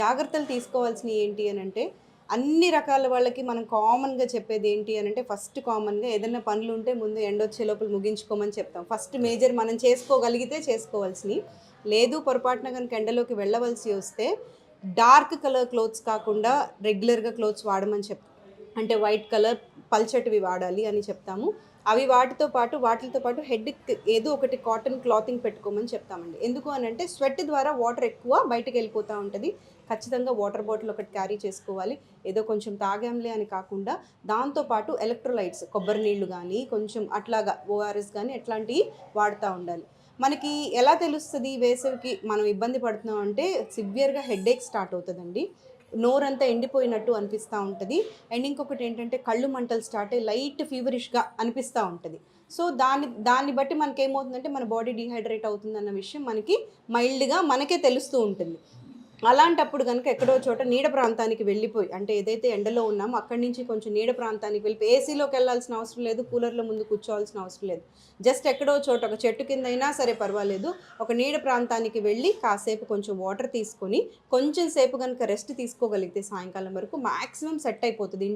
జాగ్రత్తలు తీసుకోవాల్సినవి ఏంటి అని అంటే అన్ని రకాల వాళ్ళకి మనం కామన్గా చెప్పేది ఏంటి అని అంటే ఫస్ట్ కామన్గా ఏదైనా పనులు ఉంటే ముందు ఎండొచ్చే లోపల ముగించుకోమని చెప్తాం. ఫస్ట్ మేజర్ మనం చేసుకోగలిగితే చేసుకోవాల్సినవి. లేదు పొరపాటున కనుక ఎండలోకి వెళ్ళవలసి వస్తే డార్క్ కలర్ క్లోత్స్ కాకుండా రెగ్యులర్గా క్లోత్స్ వాడమని చెప్తాం. అంటే వైట్ కలర్ పల్చటివి వాడాలి అని చెప్తాము. అవి వాటితో పాటు వాటితో పాటు హెడ్ ఏదో ఒకటి కాటన్ క్లాతింగ్ పెట్టుకోమని చెప్తామండి. ఎందుకు అని అంటే స్వెట్ ద్వారా వాటర్ ఎక్కువ బయటకు వెళ్ళిపోతూ ఉంటుంది. ఖచ్చితంగా వాటర్ బాటిల్ ఒకటి క్యారీ చేసుకోవాలి. ఏదో కొంచెం తాగాంలే అని కాకుండా దాంతోపాటు ఎలక్ట్రోలైట్స్ కొబ్బరి నీళ్ళు కానీ కొంచెం అట్లాగా ఓఆర్ఎస్ కానీ అట్లాంటివి వాడుతూ ఉండాలి. మనకి ఎలా తెలుస్తుంది వేసవికి మనం ఇబ్బంది పడుతున్నాం అంటే సివియర్గా హెడేక్ స్టార్ట్ అవుతుందండి. నోరంతా ఎండిపోయినట్టు అనిపిస్తూ ఉంటుంది. అండ్ ఇంకొకటి ఏంటంటే కళ్ళు మంటలు స్టార్ట్ అయ్యి లైట్ ఫీవరిష్గా అనిపిస్తూ ఉంటుంది. సో దాన్ని దాన్ని బట్టి మనకి ఏమవుతుందంటే మన బాడీ డిహైడ్రేట్ అవుతుందన్న విషయం మనకి మైల్డ్గా మనకే తెలుస్తూ ఉంటుంది. అలాంటప్పుడు కనుక ఎక్కడో చోట నీడ ప్రాంతానికి వెళ్ళిపోయి అంటే ఏదైతే ఎండలో ఉన్నామో అక్కడి నుంచి కొంచెం నీడ ప్రాంతానికి వెళ్ళి ఏసీలోకి వెళ్ళాల్సిన అవసరం లేదు కూలర్ల ముందు కూర్చోవాల్సిన అవసరం లేదు. జస్ట్ ఎక్కడో చోట ఒక చెట్టు కింద అయినా సరే పర్వాలేదు. ఒక నీడ ప్రాంతానికి వెళ్ళి కాసేపు కొంచెం వాటర్ తీసుకొని కొంచెం సేపు కనుక రెస్ట్ తీసుకోగలిగితే సాయంకాలం వరకు మ్యాక్సిమం సెట్ అయిపోతుంది.